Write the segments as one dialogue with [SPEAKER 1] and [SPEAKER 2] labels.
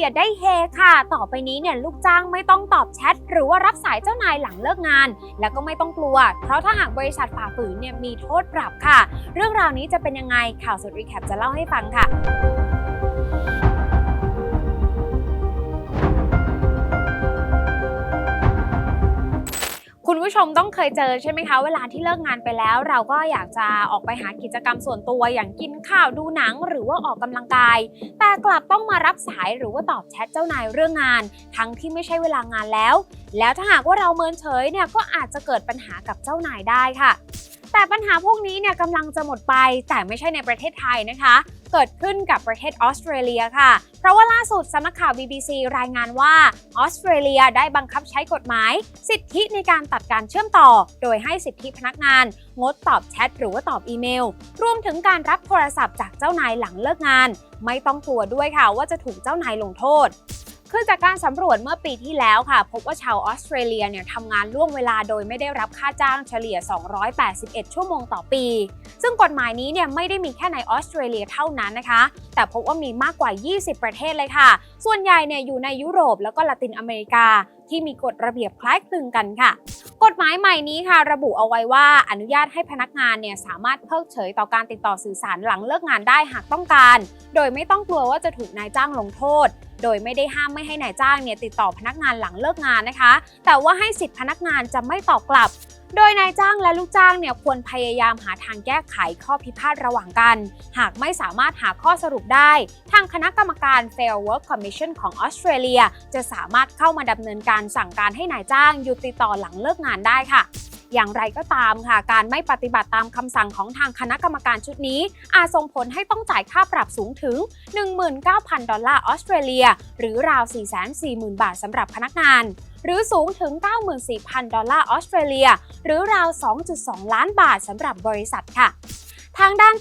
[SPEAKER 1] ลียได้เฮค่ะ ต่อไปนี้เนี่ยลูกจ้างไม่ต้องตอบแชทหรือว่ารับสายเจ้านายหลังเลิกงาน แล้วก็ไม่ต้องกลัว เพราะถ้าหากบริษัทฝ่าฝืนเนี่ยมีโทษปรับค่ะ เรื่องราวนี้จะเป็นยังไงข่าวสดรีแคปจะเล่าให้ฟังค่ะ ผู้ชมต้องเคยเจอใช่ไหมคะ เวลาที่เลิกงานไปแล้ว เราก็อยากจะออกไปหากิจกรรมส่วนตัวอย่างกินข้าวดูหนังหรือว่าออกกำลังกาย แต่กลับต้องมารับสายหรือว่าตอบแชทเจ้านายเรื่องงาน ทั้งที่ไม่ใช่เวลางานแล้ว แล้วถ้าหากว่าเราเมินเฉยเนี่ยก็อาจจะเกิดปัญหากับเจ้านายได้ค่ะ แต่ปัญหาพวกนี้เนี่ยกำลังจะหมดไปแต่ไม่ใช่ในประเทศไทยนะคะ เกิดขึ้นกับประเทศออสเตรเลียค่ะ เพราะว่าล่าสุดสำนักข่าว BBC รายงานว่าออสเตรเลียได้บังคับใช้กฎหมาย สิทธิในการตัดการเชื่อมต่อ โดยให้สิทธิพนักงาน งดตอบแชทหรือว่าตอบอีเมล รวมถึงการรับโทรศัพท์จากเจ้านายหลังเลิกงาน ไม่ต้องกลัวด้วยค่ะว่าจะถูกเจ้านายลงโทษ คือจากการสำรวจเมื่อปีที่แล้วค่ะ พบว่าชาวออสเตรเลียเนี่ยทำงานล่วงเวลาโดยไม่ได้รับค่าจ้างเฉลี่ย 281 ชั่วโมงต่อปี ซึ่งกฎหมายนี้เนี่ยไม่ได้มีแค่ในออสเตรเลียเท่านั้นนะคะ แต่พบว่ามีมากกว่า 20 ประเทศเลยค่ะ ส่วนใหญ่เนี่ยอยู่ในยุโรปแล้วก็ละตินอเมริกา ที่มีกฎระเบียบคล้ายคลึงกันค่ะกฎหมายใหม่นี้ค่ะ ระบุเอาไว้ว่าอนุญาตให้พนักงานเนี่ยสามารถเพิกเฉยต่อการติดต่อสื่อสารหลังเลิกงานได้หากต้องการ โดยไม่ต้องกลัวว่าจะถูกนายจ้างลงโทษ โดยไม่ได้ห้ามไม่ให้นายจ้างเนี่ยติดต่อพนักงานหลังเลิกงานนะคะ แต่ว่าให้สิทธิพนักงานจะไม่ตอบกลับโดยนายจ้างและลูกจ้างเนี่ยควรพยายามหาทางแก้ไขข้อพิพาทระหว่างกัน หากไม่สามารถหาข้อสรุปได้ ทางคณะกรรมการ Fair Work Commission ของออสเตรเลีย จะสามารถเข้ามาดำเนินการสั่งการให้นายจ้างหยุดติดต่อหลังเลิกงานได้ค่ะ อย่างไรก็ตามค่ะ การไม่ปฏิบัติตามคำสั่งของทางคณะกรรมการชุดนี้ อาจส่งผลให้ต้องจ่ายค่าปรับสูงถึง 19,000 ดอลลาร์ออสเตรเลีย หรือราว 440,000 บาทสำหรับพนักงาน หรือสูงถึง 94,000 ดอลลาร์ออสเตรเลีย หรือราว 2.2 ล้านบาทสำหรับบริษัทค่ะ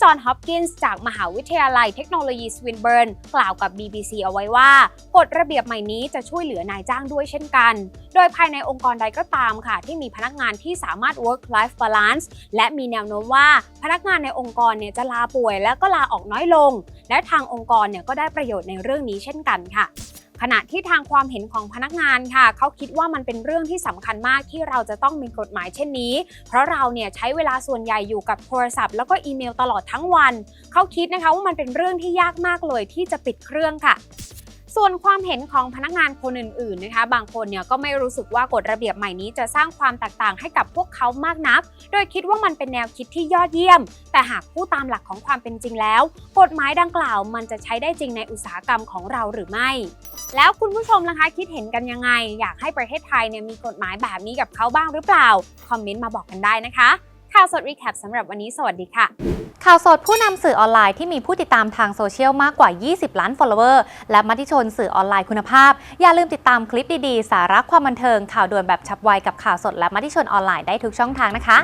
[SPEAKER 1] อนฮอปกินส์จากมหาวิทยาลัยเทคโนโลยีสวินเบิร์นกล่าวกับ BBC เอาไว้ว่ากฎระเบียบใหม่นี้จะช่วยเหลือนายจ้างด้วยเช่นกัน โดยภายในองค์กรใดก็ตามค่ะ ที่มีพนักงานที่สามารถ work life balance และมีแนวโน้มว่าพนักงานในองค์กรเนี่ยจะลาป่วย แล้วก็ลาออกน้อยลง และทางองค์กรเนี่ยก็ได้ประโยชน์ในเรื่องนี้เช่นกันค่ะ ขณะที่ทางความเห็นของพนักงานค่ะ เขาคิดว่ามันเป็นเรื่องที่สำคัญมากที่เราจะต้องมีกฎหมายเช่นนี้ เพราะเราเนี่ยใช้เวลาส่วนใหญ่อยู่กับโทรศัพท์แล้วก็อีเมลตลอดทั้งวัน เขาคิดนะคะว่ามันเป็นเรื่องที่ยากมากเลยที่จะปิดเครื่องค่ะ ส่วนความเห็นของพนักงานคนอื่นๆนะคะ บางคนเนี่ยก็ไม่รู้สึกว่ากฎระเบียบใหม่นี้จะสร้างความแตกต่างให้กับพวกเขามากนัก โดยคิดว่ามันเป็นแนวคิดที่ยอดเยี่ยม แต่หากพูดตามหลักของความเป็นจริงแล้ว กฎหมายดังกล่าวมันจะใช้ได้จริงในอุตสาหกรรมของเราหรือไม่ แล้วคุณผู้ชมล่ะคะคิดเห็นกันยังไง อยากให้ประเทศไทยเนี่ยมีกฎหมายแบบนี้กับเขาบ้างหรือเปล่า คอมเมนต์มาบอกกันได้นะคะ ข่าวสดรีแคปสำหรับวันนี้สวัสดีค่ะ
[SPEAKER 2] ข่าวสดผู้นำสื่อออนไลน์ที่มีผู้ติดตามทางโซเชียลมากกว่า 20 ล้าน follower และมติชนสื่อออนไลน์คุณภาพ อย่าลืมติดตามคลิปดีๆ สาระความบันเทิงข่าวด่วนแบบฉับไวกับข่าวสดและมติชนออนไลน์ได้ทุกช่องทางนะคะ